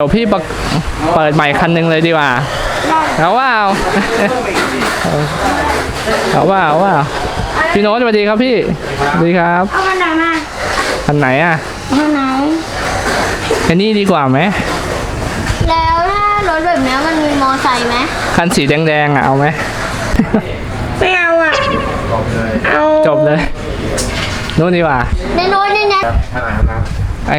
เดี๋ยวพี่ประเปิดใหม่คันหนึ่งเลยดีกว่าเอาว่าเอาเอาว่าเอาว่าพี่โน้ตสวัสดีครับพี่สวัสดีครับเอามาไหนมาคันไหนอะเอามาไหนคันนี้ดีกว่าไหม แล้วถ้ารถแบบเนี้ยมันมีมอไซค์ไหมคันสีแดงๆอะเอาไหมไม่เอาอะเอาจบเลยนู่นดีกว่าในโน้ตเนี่ยนะ ไอ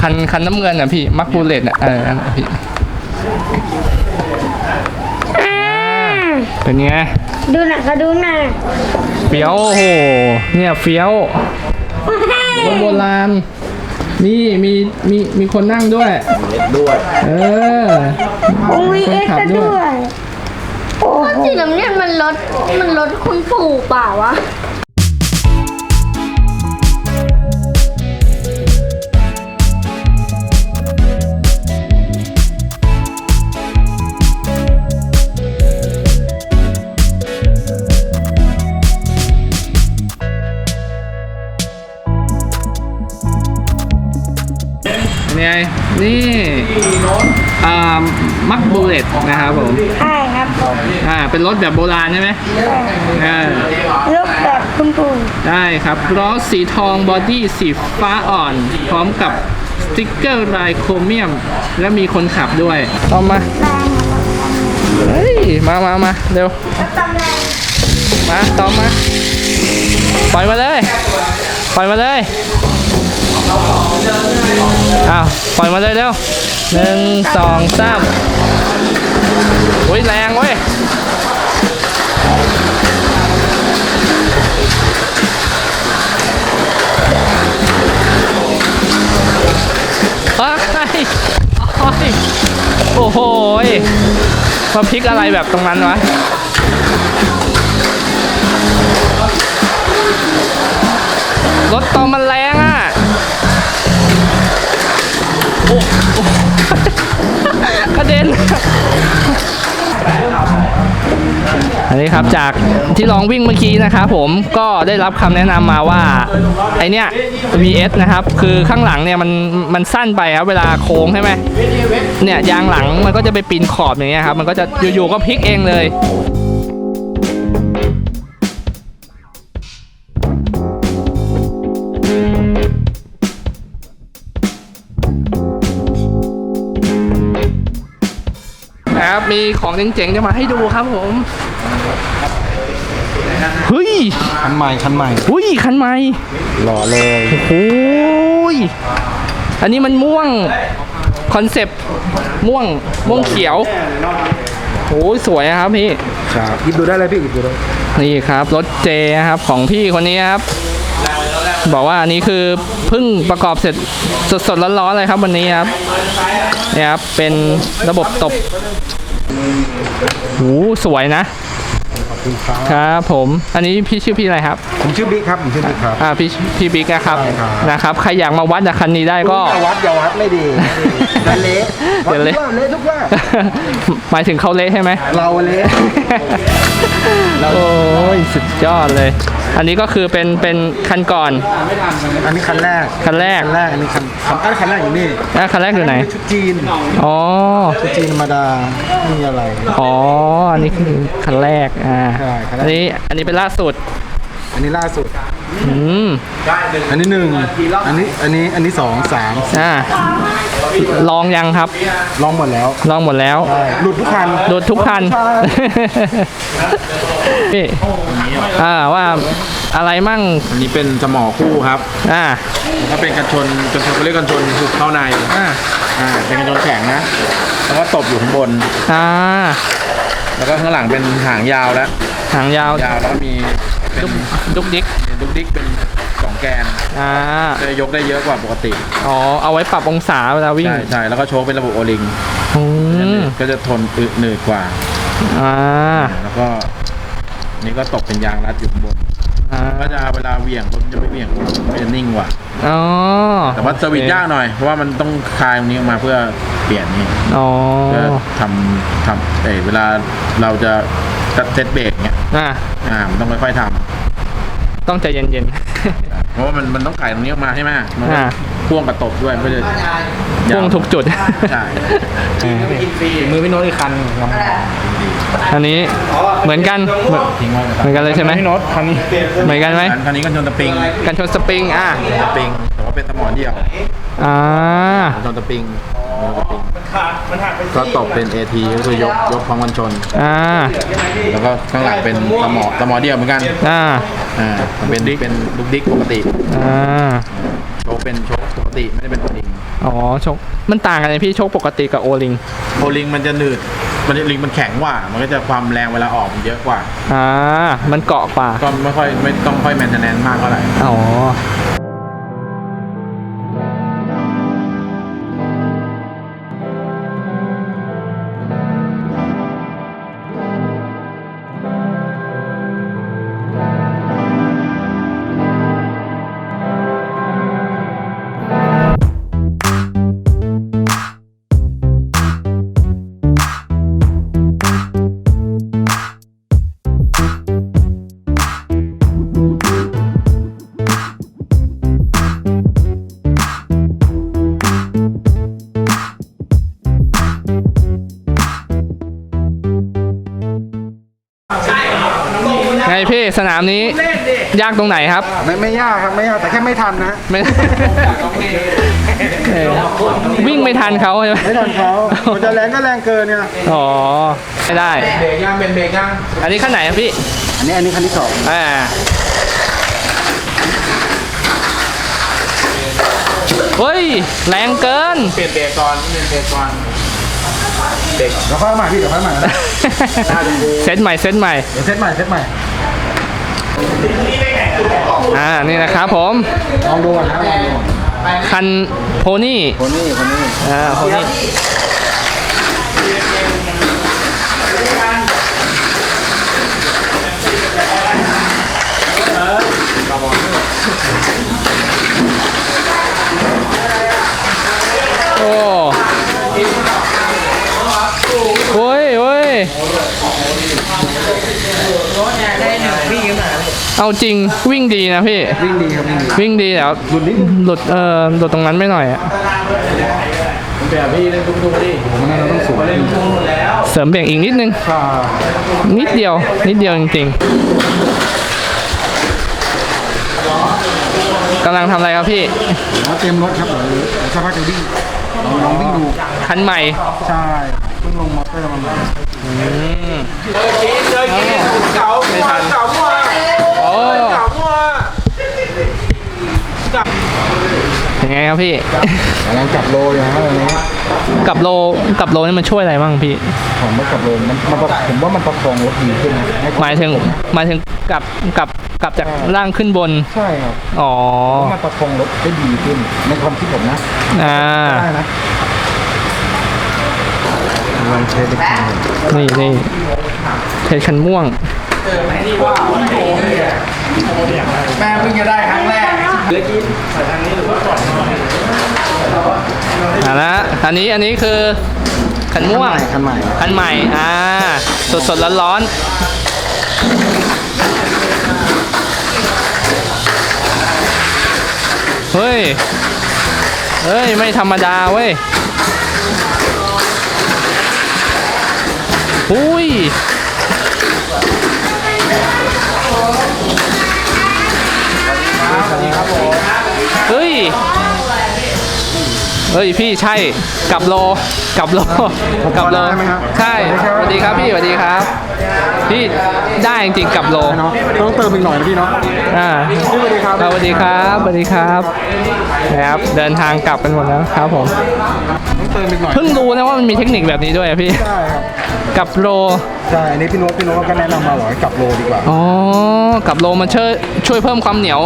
คันคันน้ำเงินอะพี่มักบูเลตอะเออนั่นน่ะพี่อ่าเป็นไงดูหนักก็ดูหนักเฟี้ยวโอ้โหเนี่ยเฟี้ยวรถโบราณนี่มีมีมีคนนั่งด้วยด้วยเออวีคนเอ็กขับซ์ด้ด้ววยยโอ้โห สีน้ำเงินมันรถมันรถคุณปู่เปล่าวะ ไงนี่อ่ามักบูเลตนะครับผมใช่ครับอ่าเป็นรถแบบโบราณใช่ไหมอ่ารถแบบคุณปู่ได้ครับล้อสีทองบอดี้สีฟ้าอ่อน พร้อมกับสติ๊กเกอร์ลายโครเมียม และมีคนขับด้วยต่อมาแรงเฮ้ยมามามาเร็วตำแรงมาต่อมาปล่อยมาเลยปล่อยมาเลย อ้าวปล่อยมาเลยเร็วหนึ่งสองสามโอ้ยแรงเว้ยเฮ้ยโอ้ยโอ้โหมาพลิกอะไรแบบตรงนั้นวะรถตอมันแรงอะ น อันนี้ครับจากที่ลองวิ่งเมื่อกี้นะครับผมก็ได้รับคำแนะนำมาว่า ไอเนี้ย VS นะครับ คือข้างหลังเนี่ยมันมันสั้นไปครับเวลาโค้งใช่ไหมเนี่ยยางหลังมันก็จะไปปีนขอบอย่างเงี้ยครับ มันก็จะอยู่ๆก็พลิกเองเลย นะครับ มีของเจ๋งๆจะมาให้ดูครับผมเฮ้ยคันใหม่คันใหม่หุ้ยคันใหม่หล่อเลยโอ้ยอันนี้มันม่วงคอนเซปต์ม่วงม่วงเขียวโอ้ยสวยอะครับพี่ครับหยิบดูได้เลยพี่หยิบดูได้นี่ครับรถเจครับของพี่คนนี้ครับ บอกว่าอันนี้คือเพิ่งประกอบเสร็จสดๆร้อนๆเลยครับวันนี้ครับนี่ครับเป็นระบบตบโอ้สวยนะ คุณครับครับผม อันนี้พี่ชื่อพี่อะไรครับ ผมชื่อบิ๊กครับผมชื่อบิ๊กครับ อ่าพี่พี่บิ๊กนะครับใช่ครับ นะครับใครอยากมาวัดกับคันนี้ได้ก็ อย่าวัดอย่าวัดไม่ดีไม่ดีเละเดี๋ยวเละ วัดเละทุกว่าหมายถึงเขาเละใช่ไหม เราเละโอ้ยสุดยอดเลย อันนี้ก็คือเป็นเป็นคันก่อนอันนี้คันแรกคันแรกคันแรกอันนี้คันคันอันคันแรกอยู่นี่อะคันแรกอยู่ไหน ชุดจีนอ๋อ ชุดจีนธรรมดาไม่มีอะไร อ๋อ อันนี้คือคันแรก อ่าใช่คันแรกอันนี้อันนี้เป็นล่าสุด อันนี้ล่าสุด อืมอันนี้หนึ่งอันนี้อันนี้อันนี้สองสามอ่าลองยังครับ ลองหมดแล้วลองหมดแล้วใช่หลุดทุกคันโดดทุกคันใช่พี่อ่าว่าอะไรมั่งอันนี้เป็นสมอคู่ครับอ่าถ้าเป็นกันชนกันชนเขาเรียกกันชนหุบเข้าในอ่าอ่าเป็นกันชนแข็งนะแล้วก็ตบอยู่ข้างบน อ่าแล้วก็ข้างหลังเป็นหางยาวแล้ว หางยาว ยาวแล้วก็มีเป็นดุกดิกดุกดิกเป็นสองแกนอ่าจะยกได้เยอะกว่าปกติอ๋อเอาไว้ปรับองศาเวลาวิ่งใช่ใช่แล้วก็โชว์เป็นระบบโอลิงอืมก็จะทนอึหนืดกว่าอ่าแล้วก็ นี่ก็ตบเป็นยางรัดอยู่ข้างบนอ่าก็จะเวลาเหวี่ยงมันจะไม่เหวี่ยงมันจะนิ่งกว่าอ๋อแต่ว่าสวิตช์ยากหน่อยเพราะว่ามันต้องคลายตรงนี้ออกมาเพื่อเปลี่ยนนี่อ๋อเพื่อทำทำเออเวลาเราจะ เซตเบรกเนี้ยอ่าอ่ามันต้องค่อยๆทำต้องใจเย็นเพราะว่ามันมันต้องไก่ตรงนี้ออกมาใช่ไหมมันๆก็อ่า พ่วงกระตบด้วยเพื่อจะพ่วงทุกจุด ใช่มือพี่โน้ตอีกคันลองอันนี้เหมือนกันเหมือนทิ้งไว้เหมือนกันเลยใช่ไหมพี่โน้ตคันนี้เหมือนกันไหมคันนี้ก็ชนตะปิงกันชนสปริงอะตะปิงแต่ว่าเป็นสมอเดียวอ่าชนตะปิงชนตะปิงก็ตบเป็น AT ก็คือยกยกพร้อมกันชน อ่า แล้วก็ข้างหลังเป็นสมอสมอเดียวเหมือนกัน อ่า อ่ามันเป็นเป็นลูกดิ๊กปกติ อ่าโชค เป็นโชคปกติไม่ได้เป็นโอลิงอ๋อชกมันต่างกันเลยพี่ชกปกติกับโอลิงโอลิงมันจะหนืดมันลิงมันแข็งกว่า มันก็จะความแรงเวลาออกมันเยอะกว่าอ่ามันเกาะกว่า ก็ไม่ค่อยไม่ต้องค่อยแมนเทนแนนมากเท่าไหร่อ๋อ งพี่สนามนี้ยากตรงไหนครับ ไม่ไม่ยากครับไม่ยากแต่แค่ไม่ทันนะไม่เออวิ่งไม่ทันเขาใช่ไหมไม่ทันเขามันจะแรงก็แรงเกินเนี่ยอ๋อไม่ได้เบรกย่างเป็นเบรกย่างอันนี้ขั้นไหนครับพี่ อันนี้อันนี้คันที่สองอ่าเฮ้ยแรงเกินเปลี่ยนเบรกก่อนเปลี่ยนเบรกก่อนเดี๋ยวค่อยเอาใหม่พี่เดี๋ยวค่อยเอาใหม่นะเซตใหม่เซตใหม่เดี๋ยวเซตใหม่เซตใหม่ อ่านี่นะครับผม ลองดูก่อนนะลองดูคันโพนี่ คนนี้คนนี้ อ่าโพนี่ เอาจริงวิ่งดีนะพี่ วิ่งดีครับวิ่งดีวิ่งดีแล้วหลุดนิดหลุดเออหลุดตรงนั้นไม่หน่อยอะแบบพี่เล่นตุ้มๆดิผมว่าเราต้องสูงขึ้นเสริมเบี่ยงอีกนิดนึงค่ะนิดเดียว นิดเดียวจริงๆกำลังทำอะไรครับพี่แล้วเตรียมรถครับเดี๋ยวสักพักจะวิ่งลองลองวิ่งดูคันใหม่ ใช่เพิ่งลงมอเตอร์มาใหม่ไม่ทันโครับพี่ กำลังจับโลอยู่นะตอนนี้กับโลกับโลนี่มันช่วยอะไรบ้างพี่ ผมไม่จับโลมันมันประผมว่ามันประคองรถดีขึ้นนะให้หมายถึงหมายถึงกับกับกับจากล่างขึ้นบน ใช่ครับอ๋อ มันประคองรถได้ดีขึ้น ในความคิดผมนะอ่า ได้นะลองเช็คดูนี่นี่เทคันม่วง แม่เพิ่งจะได้ครั้งแรก อ่านะอันนี้อันนี้คือคันม่วงคันใหม่คันใหม่อ่าสดสดร้อนร้อนๆเฮ้ย เฮ้ย ไม่ธรรมดาเว้ยอุ้ย เฮ้ย เฮ้ยพี่ใช่กับโลกับโลกับโลได้ไหมครับใช่สวัสดีครับพี่สวัสดีครับ พี่ได้จริงๆกับโลเนาะต้องเติมอีกหน่อยนะพี่เนาะอ่าพี่สวัสดีครับสวัสดีครับสวัสดีครับนะครับเดินทางกลับกันหมดแล้วครับผมต้องเติมอีกหน่อยเพิ่งรู้นะว่ามันมีเทคนิคแบบนี้ด้วยอะพี่ใช่ครับกับโลใช่อันนี้พี่โน้ตพี่โน้ตก็แนะนำมาบอกให้กลับโลดีกว่าอ๋อกับโลมันช่วยช่วยเพิ่มความเหนียว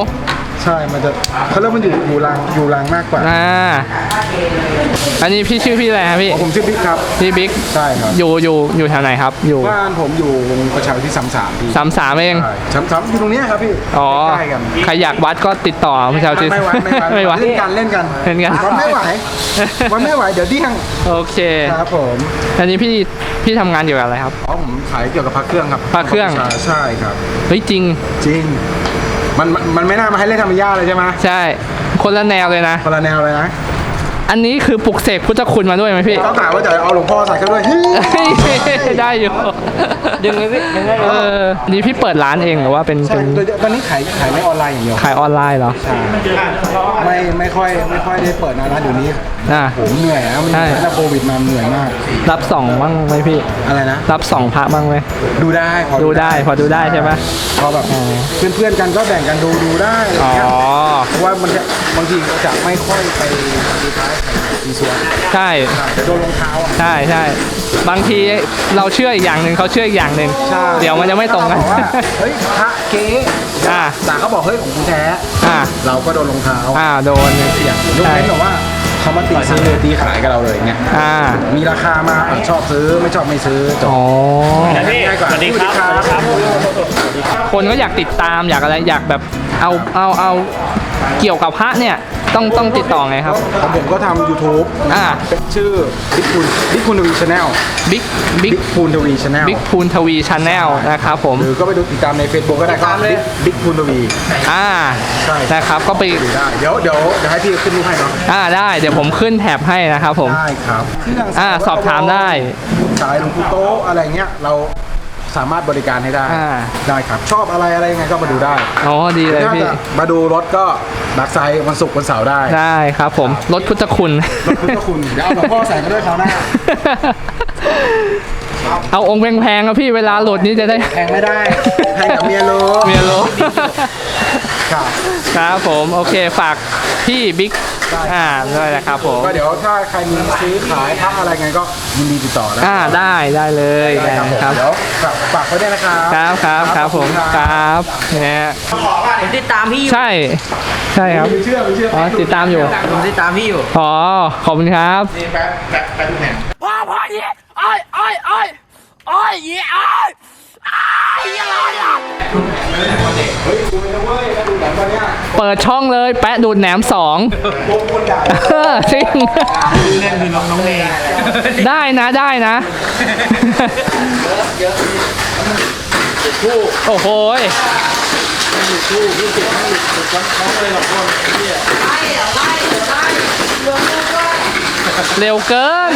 ใช่มันจะเขาเรียกมันอยู่อยู่รางอยู่รางมากกว่าอ่าอันนี้พี่ชื่อพี่อะไรครับพี่ผมชื่อบิ๊กครับ พี่บิ๊กใช่ครับ อยู่อยู่อยู่แถวไหนครับ อยู่บ้านผมอยู่วงประชาที่สามสามพี่สามสามเองใช่สามสามอยู่ตรงเนี้ยครับพี่อ๋อใกล้ๆกันใครอยากวัดก็ติดต่อพี่ชาวจิตไม่ไหวไม่ไหวไม่ไหวเล่นกันเล่นกันเล่นกันวันไม่ไหววันไม่ไหวเดี๋ยวเดี้ยงโอเคครับผมอันนี้พี่พี่ทำงานเกี่ยวกับอะไรครับอ๋อผมขายเกี่ยวกับพักเครื่องครับพระเครื่องใช่ใช่ครับเฮ้ยจริงจริง มันมันมันไม่น่ามาให้เล่นธรรมยาเลยใช่ไหมใช่ คนละแนวเลยนะ คนละแนวเลยนะ อันนี้คือปลุกเสกพุทธคุณมาด้วยไหมพี่ เขาถามว่าจะเอาหลวงพ่อใส่เข้าด้วย ได้อยู่ ดึงเลยพี่ดึงได้เออนี่พี่เปิดร้านเองหรือว่าเป็นใช่เป็นโดยตอนนี้ขายขายในออนไลน์อย่างเดียวขายออนไลน์เหรอใช่ไม่ไม่ค่อยไม่ค่อยได้เปิดหนะร้านเดี๋ยวนี้อ่า ผมเหนื่อยนะมันใช่ตั้งแต่โควิดมาเหนื่อยมาก รับสองบ้างไหมพี่ อะไรนะ รับสองพระบ้างไหมดูได้พอดูได้พอดูได้ใช่ไหมพอแบบเพื่อนๆกันก็แบ่งกันดูดูได้อะไรอ๋อ เงี้ยเพราะว่ามันจะบางทีจะไม่ค่อยไปดีท้ายดีส่วนใช่จะโดนรองเท้าอะ ใช่ใช่บางทีเราเชื่ออีกอย่างหนึ่งเขาเชื่ออีกอย่างหนึ่งใช่ เดี๋ยวมันจะไม่ตรงกันเขาบอกว่าเฮ้ยพระเก๊อ่า แต่เขาบอกเฮ้ยของกูแท้อ่าเราก็โดนรองเท้าอ่าโดน เสียงยกใช่เว้นแต่ว่าเขามาตีซื้อเลยตีขายกับเราเลยอย่างเงี้ยอ่ามีราคามาอะชอบซื้อไม่ชอบไม่ซื้อจบอ๋อ ง่ายกว่าสวัสดีครับคนก็อยากติดตามอยากอะไรอยากแบบเอาเอาเอาเกี่ยวกับพระเนี่ย ต้องต้องติดต่อไงครับ ของผมก็ทำ YouTube อ่า เป็นชื่อบิ๊กพูนบิ๊กพูนทวีชาแนลบิ๊กบิ๊บิ๊กกพูนทวีชาแนลบิ๊กพูนทวีชาแนลนะครับผม หรือก็ไปดูติดตามใน Facebook ก็ได้ครับบิ๊กพูนทวี อ่า ใช่ นะครับ ก็ไป ดูได้เดี๋ยวเดี๋ยวเดี๋ยวให้พี่ขึ้นรูปให้เนาะอ่า ได้ เดี๋ยวผมขึ้นแท็บให้นะครับผม ได้ครับอ่าสอบถามได้ สายหลวงปู่โต๊ะอะไรเงี้ยเรา สามารถบริการให้ได้ อ่า ได้ครับ ชอบอะไรอะไรยังไงก็มาดูได้อ๋อดีเลยถ้าพี่จะมาดูรถก็ดักไซด์วันศุกร์วันเสาร์ได้ได้ครับผมรถพุทธคุณ รถพุทธคุณ เดี๋ยวเอาหลวงพ่อใส่มาด้วยคราวหน้า เอาองค์แพงๆครับพี่เวลาโหลดนี้จะได้ แพงไม่ได้แพงกับเมียโลเมียโล ครับครับผมโอเคฝากพี่บิ๊กได้อ่าด้วยนะครับผมก็เดี๋ยวถ้าใครมีซื้อขายทักอะไรไงก็ยินดีติดต่อนะอ่าได้ได้เลยได้ครับผมครับเดี๋ยวฝากฝากไว้ด้วยนะครับครับครับครับผมขอณครับเนี่ยผมติดตามพี่อยู่ใช่ ใช่ครับมีเชื่อมีเชื่ออ๋อติดตามอยู่ผมติดตามพี่อยู่อ๋อขอบคุณครับนี่แป๊บแป๊บแป๊บแหนพ่อพ่อเย่ไอ้ไอ้ไอ้ไอ้เย่ไอ้ไอ้ยังไงอะเฮ้ยดูเลยนะเว้ยถ้าดูหนังตอนเนี้ย เปิดช่องเลยแปะดูดแหนมสองเออจริงเล่นคือน้องน้องเมย์ได้นะได้นะ โอ้โหเร็วเกิน